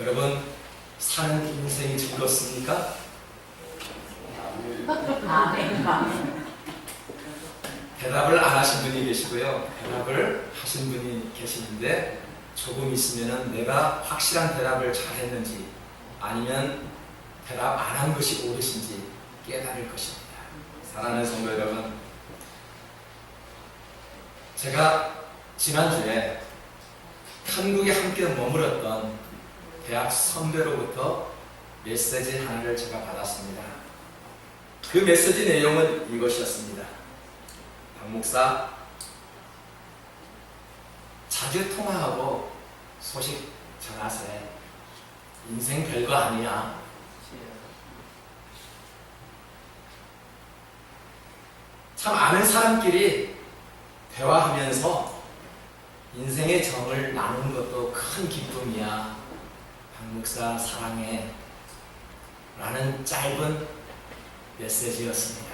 여러분 사는 인생이 즐겁습니까? 대답을 안 하신 분이 계시고요. 대답을 하신 분이 계시는데 조금 있으면 내가 확실한 대답을 잘 했는지 아니면 대답 안 한 것이 옳으신지 깨달을 것입니다. 사랑하는 성도 여러분, 제가 지난주에 한국에 함께 머물었던 대학 선배로부터 메시지 하나를 제가 받았습니다. 그 메시지 내용은 이것이었습니다. 박 목사 자주 통화하고 소식 전하세. 인생 별거 아니야. 참 아는 사람끼리 대화하면서 인생의 정을 나누는 것도 큰 기쁨이야. 박 목사 사랑해. 라는 짧은 메시지였습니다.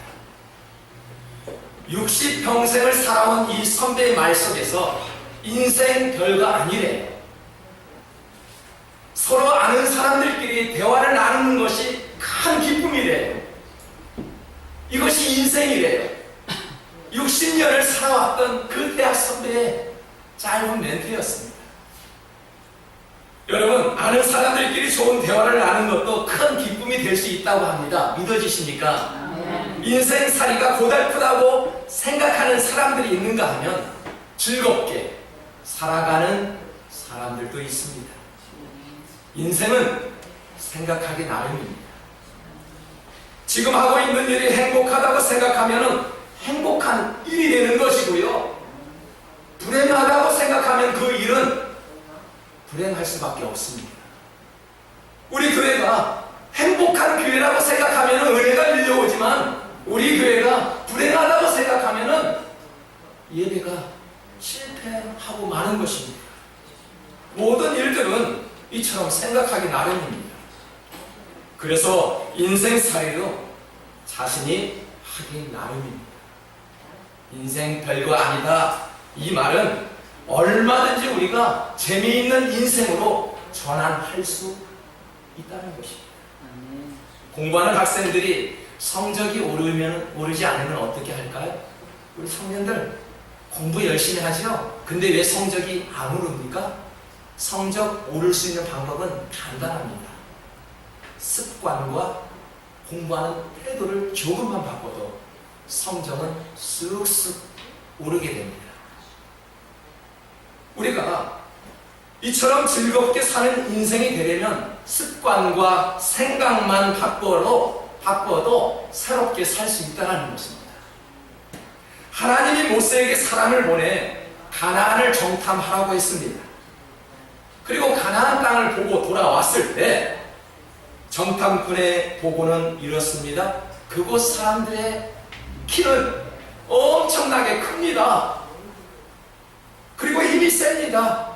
60평생을 살아온 이 선배의 말 속에서 인생 별거 아니래요. 서로 아는 사람들끼리 대화를 나누는 것이 큰 기쁨이래요. 이것이 인생이래요. 60년을 살아왔던 그 대학 선배의 짧은 멘트였습니다. 여러분, 아는 사람들끼리 좋은 대화를 나누는 것도 큰 기쁨이 될 수 있다고 합니다. 믿어지십니까? 인생살이가 고달프다고 생각하는 사람들이 있는가 하면 즐겁게 살아가는 사람들도 있습니다. 인생은 생각하기 나름입니다. 지금 하고 있는 일이 행복하다고 생각하면 행복한 일이 되는 것이고요. 불행하다고 생각하면 그 일은 불행할 수밖에 없습니다. 우리 교회가 행복한 교회라고 생각하면 은혜가 밀려오지만 우리 교회가 불행하다고 생각하면 예배가 실패하고 마는 것입니다. 모든 일들은 이처럼 생각하기 나름입니다. 그래서 인생살이도 자신이 하기 나름입니다. 인생 별거 아니다. 이 말은 얼마든지 우리가 재미있는 인생으로 전환할 수 있다는 것입니다. 공부하는 학생들이 성적이 오르면 오르지 않으면 어떻게 할까요? 우리 청년들 공부 열심히 하죠. 근데 왜 성적이 안 오릅니까? 성적 오를 수 있는 방법은 간단합니다. 습관과 공부하는 태도를 조금만 바꿔도 성적은 쑥쑥 오르게 됩니다. 우리가 이처럼 즐겁게 사는 인생이 되려면 습관과 생각만 바꿔도, 바꿔도 새롭게 살 수 있다는 것입니다. 하나님이 모세에게 사람을 보내 가나안을 정탐하라고 했습니다. 그리고 가나안 땅을 보고 돌아왔을 때 정탐꾼의 보고는 이렇습니다. 그곳 사람들의 키는 엄청나게 큽니다. 그리고 힘이 셉니다.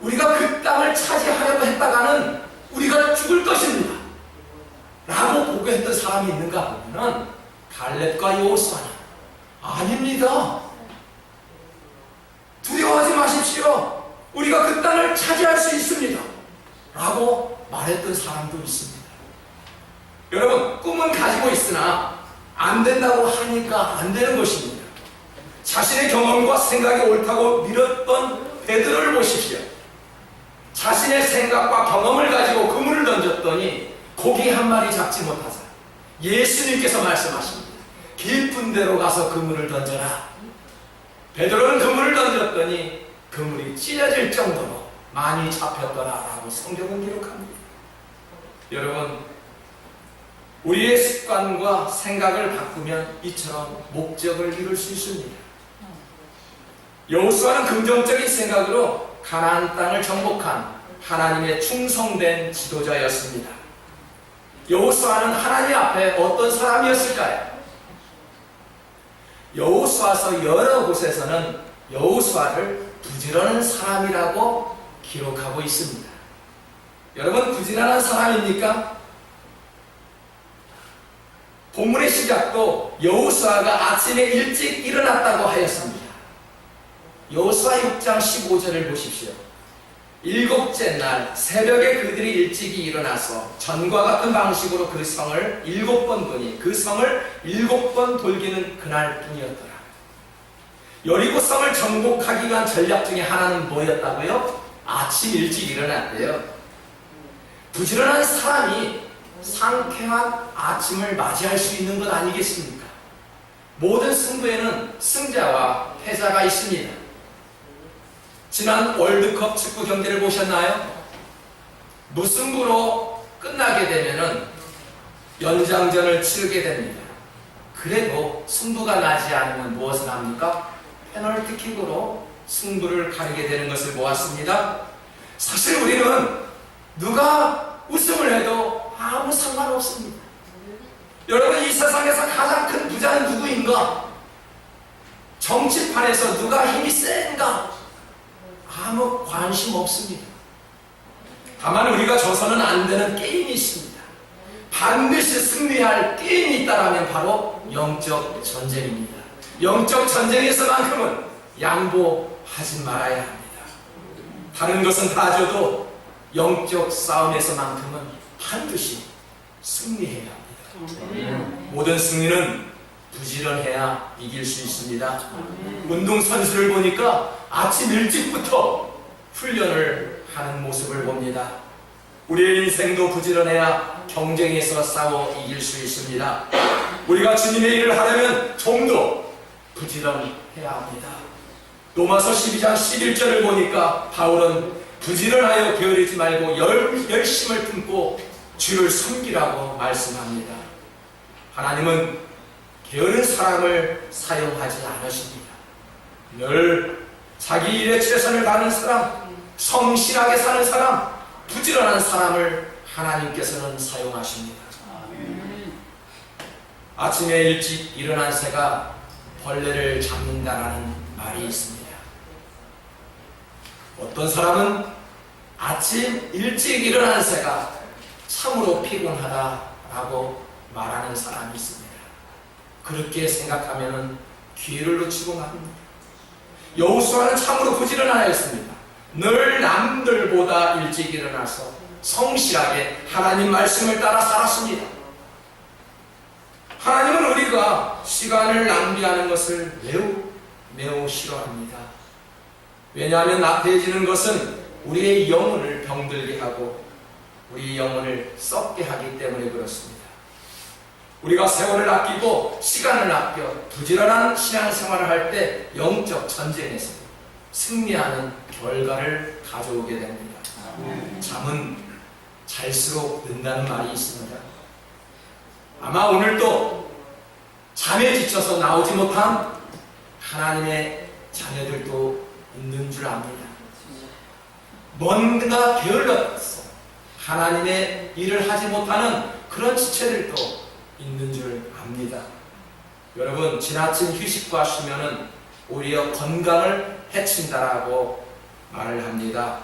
우리가 그 땅을 차지하려고 했다가는 우리가 죽을 것입니다. 라고 보고했던 사람이 있는가 보면 갈렙과 여호수아는 아닙니다. 두려워하지 마십시오. 우리가 그 땅을 차지할 수 있습니다. 라고 말했던 사람도 있습니다. 여러분, 꿈은 가지고 있으나 안 된다고 하니까 안 되는 것입니다. 자신의 경험과 생각이 옳다고 믿었던 베드로를 보십시오. 자신의 생각과 경험을 가지고 그물을 던졌더니 고기 한 마리 잡지 못하자. 예수님께서 말씀하십니다. 깊은 데로 가서 그물을 던져라. 베드로는 그물을 던졌더니 그물이 찢어질 정도로 많이 잡혔더라라고 성경은 기록합니다. 여러분, 우리의 습관과 생각을 바꾸면 이처럼 목적을 이룰 수 있습니다. 여호수아는 긍정적인 생각으로 가나안 땅을 정복한 하나님의 충성된 지도자였습니다. 여호수아는 하나님 앞에 어떤 사람이었을까요? 여호수아서 여러 곳에서는 여호수아를 부지런한 사람이라고 기록하고 있습니다. 여러분 부지런한 사람입니까? 본문의 시작도 여호수아가 아침에 일찍 일어났다고 하였습니다. 여호수아 6장 15절을 보십시오. 일곱째 날 새벽에 그들이 일찍이 일어나서 전과 같은 방식으로 그 성을 일곱 번 보니 그 성을 일곱 번 돌기는 그날뿐이었더라. 여리고 성을 정복하기 위한 전략 중에 하나는 뭐였다고요? 아침 일찍 일어났대요. 부지런한 사람이 상쾌한 아침을 맞이할 수 있는 것 아니겠습니까? 모든 승부에는 승자와 패자가 있습니다. 지난 월드컵 축구 경기를 보셨나요? 무승부로 끝나게 되면은 연장전을 치르게 됩니다. 그래도 승부가 나지 않으면 무엇을 합니까? 페널티킥으로 승부를 가리게 되는 것을 보았습니다. 사실 우리는 누가 우승을 해도 아무 상관없습니다. 여러분 이 세상에서 가장 큰 부자는 누구인가? 정치판에서 누가 힘이 센가? 아무 관심 없습니다. 다만 우리가 져서는 안 되는 게임이 있습니다. 반드시 승리할 게임이 있다라면 바로 영적 전쟁입니다. 영적 전쟁에서만큼은 양보하지 말아야 합니다. 다른 것은 다 줘도 영적 싸움에서만큼은 반드시 승리해야 합니다. 모든 승리는 부지런해야 이길 수 있습니다. 운동선수를 보니까 아침 일찍부터 훈련을 하는 모습을 봅니다. 우리의 인생도 부지런해야 경쟁에서 싸워 이길 수 있습니다. 우리가 주님의 일을 하려면 좀 더 부지런해야 합니다. 로마서 12장 11절을 보니까 바울은 부지런하여 게으르지 말고 열, 열심을 품고 주를 섬기라고 말씀합니다. 하나님은 게으른 사람을 사용하지 않으십니다. 늘 자기 일에 최선을 다하는 사람, 성실하게 사는 사람, 부지런한 사람을 하나님께서는 사용하십니다. 아침에 일찍 일어난 새가 벌레를 잡는다라는 말이 있습니다. 어떤 사람은 아침 일찍 일어난 새가 참으로 피곤하다라고 말하는 사람이 있습니다. 그렇게 생각하면 기회를 놓치고 맙니다. 여호수아는 참으로 부지런하였습니다. 늘 남들보다 일찍 일어나서 성실하게 하나님 말씀을 따라 살았습니다. 하나님은 우리가 시간을 낭비하는 것을 매우 매우 싫어합니다. 왜냐하면 나태해지는 것은 우리의 영혼을 병들게 하고 우리 영혼을 썩게 하기 때문에 그렇습니다. 우리가 세월을 아끼고 시간을 아껴 부지런한 신앙생활을 할 때 영적 전쟁에서 승리하는 결과를 가져오게 됩니다. 잠은 잘수록 는다는 말이 있습니다. 아마 오늘도 잠에 지쳐서 나오지 못한 하나님의 자녀들도 있는 줄 압니다. 뭔가 게을러서 하나님의 일을 하지 못하는 그런 지체들도 있는 줄 압니다. 여러분 지나친 휴식과 수면은 오히려 건강을 해친다라고 말을 합니다.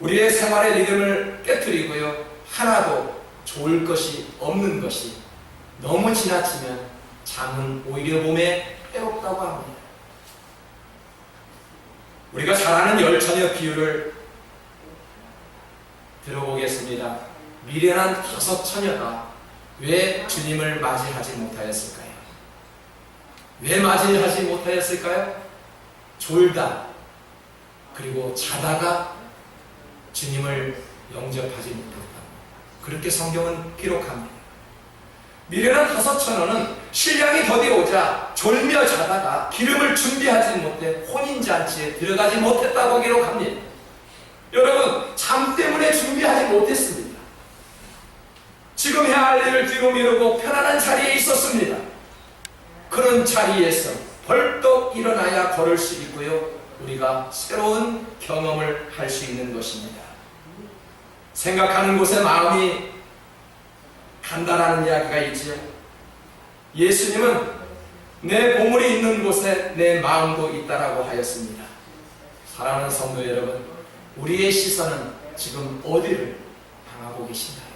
우리의 생활의 리듬을 깨뜨리고요. 하나도 좋을 것이 없는 것이 너무 지나치면 잠은 오히려 몸에 해롭다고 합니다. 우리가 잘 아는 열처녀 비유를 들어보겠습니다. 미련한 다섯 처녀가 왜 주님을 맞이하지 못하였을까요? 왜 맞이하지 못하였을까요? 졸다 그리고 자다가 주님을 영접하지 못했다. 그렇게 성경은 기록합니다. 미련한 다섯 천원은 신랑이 더디 오자 졸며 자다가 기름을 준비하지 못해 혼인잔치에 들어가지 못했다고 기록합니다. 여러분, 잠 때문에 준비하지 못했습니다. 지금 해야 할 일을 뒤로 미루고 편안한 자리에 있었습니다. 그런 자리에서 벌떡 일어나야 걸을 수 있고요. 우리가 새로운 경험을 할 수 있는 것입니다. 생각하는 곳에 마음이 간다라는 이야기가 있지요. 예수님은 내 보물이 있는 곳에 내 마음도 있다라고 하였습니다. 사랑하는 성도 여러분, 우리의 시선은 지금 어디를 향하고 계신가요?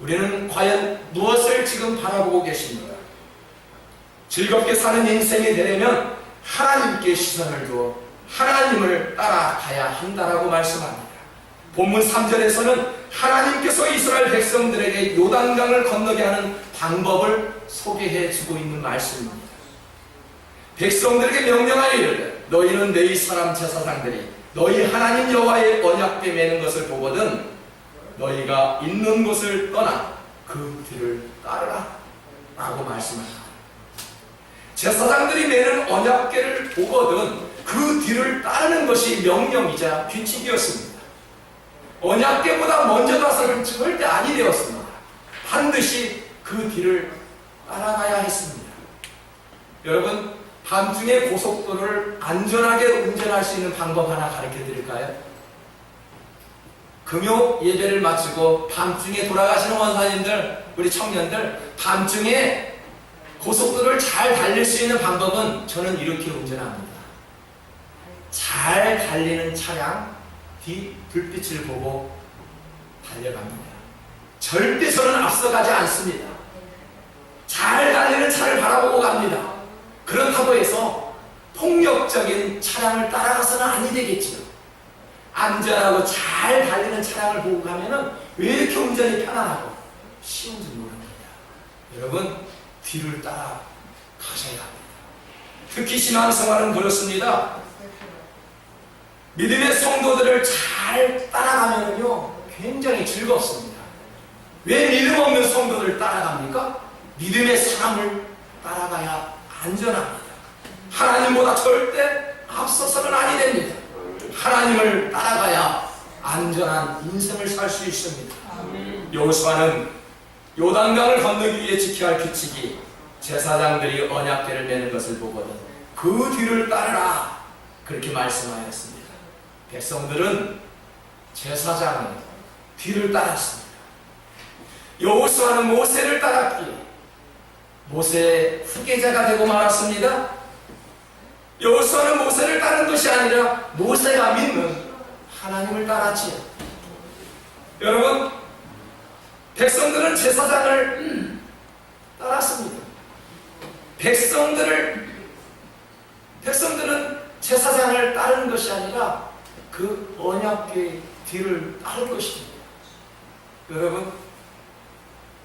우리는 과연 무엇을 지금 바라보고 계십니까? 즐겁게 사는 인생이 되려면 하나님께 시선을 두어 하나님을 따라가야 한다라고 말씀합니다. 본문 3절에서는 하나님께서 이스라엘 백성들에게 요단강을 건너게 하는 방법을 소개해 주고 있는 말씀입니다. 백성들에게 명령하여 이르되 너희는 너희 사람 제사장들이 너희 하나님 여호와의 언약궤 매는 것을 보거든 너희가 있는 곳을 떠나 그 뒤를 따르라 라고 말씀합니다. 제사장들이 매는 언약궤를 보거든 그 뒤를 따르는 것이 명령이자 규칙이었습니다. 언약궤보다 먼저 가서는 절대 아니 되었습니다. 반드시 그 뒤를 따라가야 했습니다. 여러분, 밤중에 고속도로를 안전하게 운전할 수 있는 방법 하나 가르쳐 드릴까요? 금요 예배를 마치고 밤중에 돌아가시는 원사님들, 우리 청년들, 밤중에 고속도로를 잘 달릴 수 있는 방법은 저는 이렇게 운전합니다. 잘 달리는 차량 뒤 불빛을 보고 달려갑니다. 절대 저는 앞서가지 않습니다. 잘 달리는 차를 바라보고 갑니다. 그렇다고 해서 폭력적인 차량을 따라가서는 아니 되겠지요. 안전하고 잘 달리는 차량을 보고 가면은 왜 이렇게 운전이 편안하고 쉬운지 모릅니다. 여러분, 뒤를 따라 가셔야 합니다. 특히 신앙생활은 그렇습니다. 믿음의 성도들을 잘 따라가면요 굉장히 즐겁습니다. 왜 믿음 없는 성도들 따라갑니까? 믿음의 사람을 따라가야 안전합니다. 하나님보다 절대 앞서서는 아니 됩니다. 하나님을 따라가야 안전한 인생을 살 수 있습니다. 여호수아는 요단강을 건너기 위해 지켜야 할 규칙이 제사장들이 언약궤를 매는 것을 보거든 그 뒤를 따르라 그렇게 말씀하였습니다. 백성들은 제사장의 뒤를 따랐습니다. 여호수아는 모세를 따랐기에 모세의 후계자가 되고 말았습니다. 여호수아는 모세를 따른 것이 아니라 모세가 믿는 하나님을 따랐지요. 여러분, 백성들은 제사장을 따랐습니다. 백성들을 백성들은 제사장을 따르는 것이 아니라 그 언약궤 뒤를 따른 것입니다. 여러분,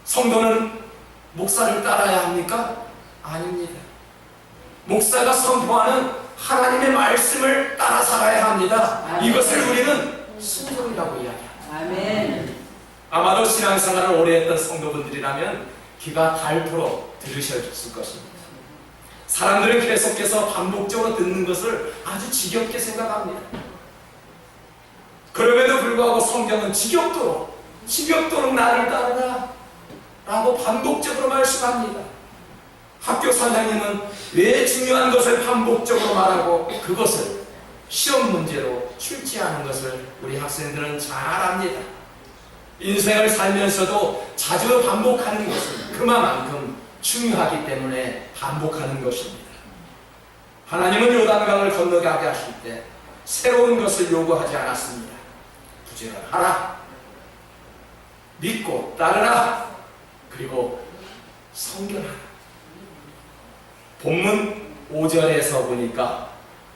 성도는 목사를 따라야 합니까? 아닙니다. 목사가 선포하는 하나님의 말씀을 따라 살아야 합니다. 이것을 우리는 순종이라고 이야기합니다. 아멘. 아마도 신앙생활을 오래 했던 성도분들이라면 귀가 닳도록 들으셨을 것입니다. 사람들은 계속해서 반복적으로 듣는 것을 아주 지겹게 생각합니다. 그럼에도 불구하고 성경은 지겹도록, 지겹도록 나를 따르라 라고 반복적으로 말씀합니다. 학교 사장님은 왜 중요한 것을 반복적으로 말하고 그것을 시험 문제로 출제하는 것을 우리 학생들은 잘 압니다. 인생을 살면서도 자주 반복하는 것은 그만큼 중요하기 때문에 반복하는 것입니다. 하나님은 요단강을 건너가게 하실 때 새로운 것을 요구하지 않았습니다. 부지런하라. 믿고 따르라. 그리고 성결하라. 본문 5절에서 보니까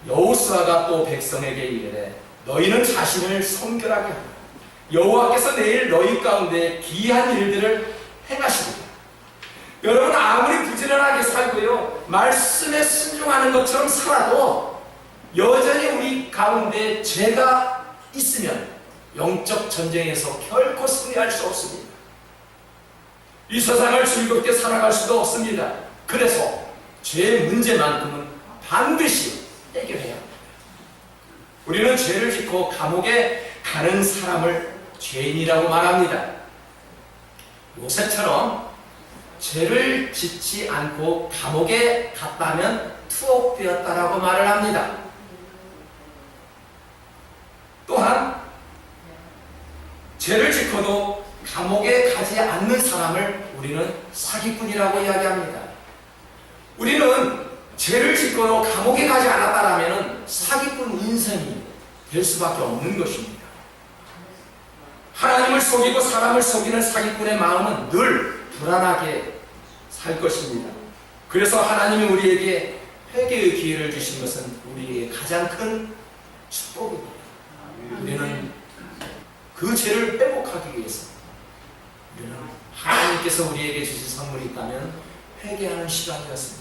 여호수아가 또 백성에게 이르되 너희는 자신을 성결하게 하라. 여호와께서 내일 너희 가운데 기이한 일들을 행하시리라. 여러분 아무리 부지런하게 살고요 말씀에 순종하는 것처럼 살아도 여전히 우리 가운데 죄가 있으면 영적 전쟁에서 결코 승리할 수 없습니다. 이 세상을 즐겁게 살아갈 수도 없습니다. 그래서 죄의 문제만큼은 반드시 해결해야 합니다. 우리는 죄를 짓고 감옥에 가는 사람을 죄인이라고 말합니다. 요셉처럼 죄를 짓지 않고 감옥에 갔다면 투옥되었다라고 말을 합니다. 또한 죄를 짓고도 감옥에 가지 않는 사람을 우리는 사기꾼이라고 이야기합니다. 우리는 죄를 짓고도 감옥에 가지 않았다라면 사기꾼 인생이 될 수밖에 없는 것입니다. 하나님을 속이고 사람을 속이는 사기꾼의 마음은 늘 불안하게 살 것입니다. 그래서 하나님이 우리에게 회개의 기회를 주신 것은 우리에게 가장 큰 축복입니다. 우리는 그 죄를 회복하기 위해서 우리는 하나님께서 우리에게 주신 선물이 있다면 회개하는 시간이었습니다.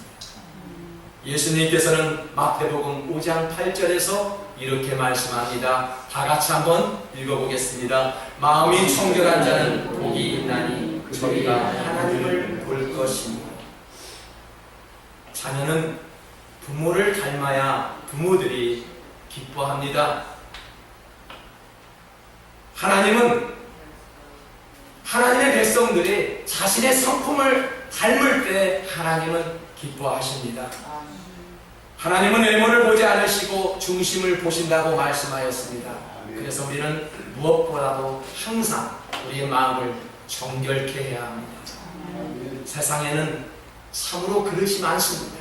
예수님께서는 마태복음 5장 8절에서 이렇게 말씀합니다. 다 같이 한번 읽어보겠습니다. 마음이 청결한 자는 복이 있나니 저희가 하나님을 볼 것이니 자녀는 부모를 닮아야 부모들이 기뻐합니다. 하나님은 하나님의 백성들이 자신의 성품을 닮을 때 하나님은 기뻐하십니다. 하나님은 외모를 보지 않으시고 중심을 보신다고 말씀하였습니다. 그래서 우리는 무엇보다도 항상 우리의 마음을 정결케 해야 합니다. 세상에는 참으로 그릇이 많습니다.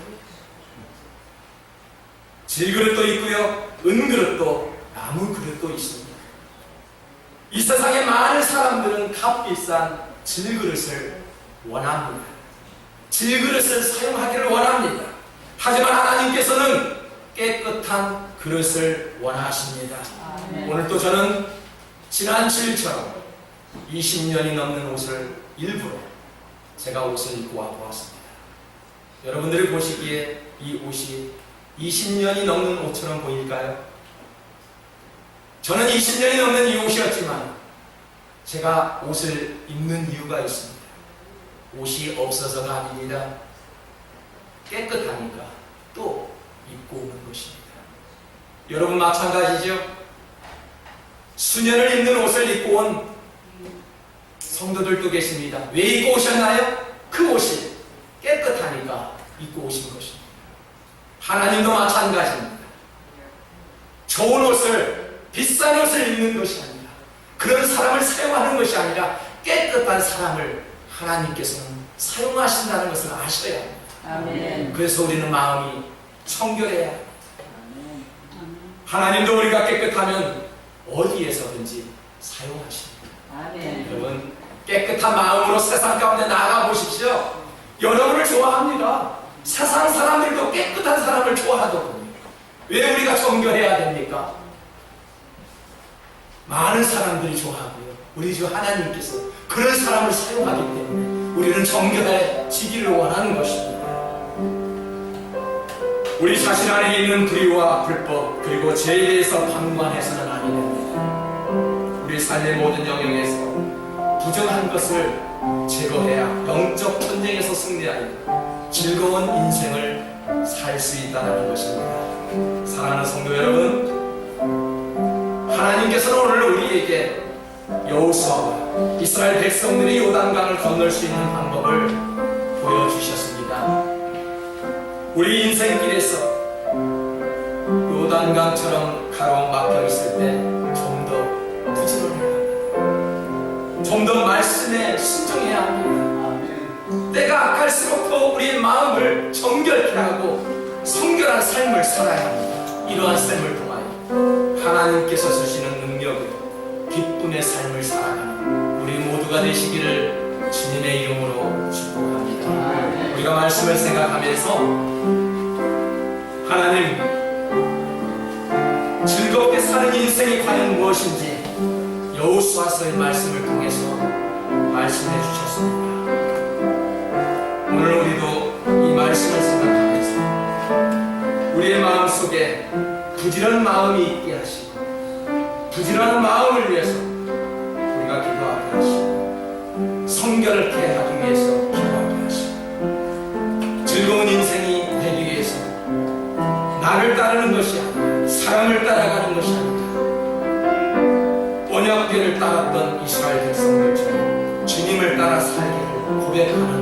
질그릇도 있고요, 은그릇도 나무 그릇도 있습니다. 이 세상에 많은 사람들은 값비싼 질그릇을 원합니다. 질그릇을 사용하기를 원합니다. 하지만 하나님께서는 깨끗한 그릇을 원하십니다. 오늘 또 저는 지난 7일처럼 20년이 넘는 옷을 일부러 제가 옷을 입고 와 보았습니다. 여러분들이 보시기에 이 옷이 20년이 넘는 옷처럼 보일까요? 저는 20년이 넘는 이 옷이었지만 제가 옷을 입는 이유가 있습니다. 옷이 없어서가 아닙니다. 깨끗하니까 또 입고 오는 것입니다. 여러분 마찬가지죠? 수년을 입는 옷을 입고 온 성도들도 계십니다. 왜 입고 오셨나요? 그 옷이 깨끗하니까 입고 오신 것입니다. 하나님도 마찬가지입니다. 좋은 옷을, 비싼 옷을 입는 것이 아니라, 그런 사람을 사용하는 것이 아니라, 깨끗한 사람을 하나님께서는 사용하신다는 것을 아셔야 합니다. 아멘. 그래서 우리는 마음이 청결해야 합니다. 하나님도 우리가 깨끗하면 어디에서든지 사용하십니다. 아멘. 여러분 깨끗한 마음으로 세상 가운데 나아가 보십시오. 여러분을 좋아합니다. 세상 사람들도 깨끗한 사람을 좋아하더군요. 왜 우리가 정결해야 됩니까? 많은 사람들이 좋아하고요. 우리 주 하나님께서 그런 사람을 사용하기 때문에 우리는 정결해지기를 원하는 것입니다. 우리 자신 안에 있는 불의와 불법 그리고 죄에 대해서 방관해서는 아니 됩니다. 우리 삶의 모든 영역에서 부정한 것을 제거해야 영적 전쟁에서 승리하여 즐거운 인생을 살 수 있다는 것입니다. 사랑하는 성도 여러분, 하나님께서는 오늘 우리에게 여호수아와 이스라엘 백성들이 요단강을 건널 수 있는 방법을 우리 인생길에서 요단강처럼 가로막혀 있을 때 좀 더 부지런해야 합니다. 좀 더 말씀에 순종해야 합니다. 때가 갈수록 더 우리의 마음을 정결케 하고 성결한 삶을 살아야 합니다. 이러한 삶을 통하여 하나님께서 주시는 능력으로 기쁨의 삶을 살아가는 우리 모두가 되시기를 주님의 이름으로 축복합니다. 우리가 말씀을 생각하면서 하나님 즐겁게 사는 인생이 과연 무엇인지 여호수아서의 말씀을 통해서 말씀해 주셨습니다. 오늘 우리도 이 말씀을 생각하면서 우리의 마음 속에 부지런한 마음이 있게 하시고 부지런한 마음을 위해서 성결을 하기 위해서 기도하게 하시고 즐거운 인생이 되기 위해서 나를 따르는 것이 아니라 사람을 따라가는 것이 아니라 언약궤를 따랐던 이스라엘 백성들처럼 주님을 따라 살기를 고백하는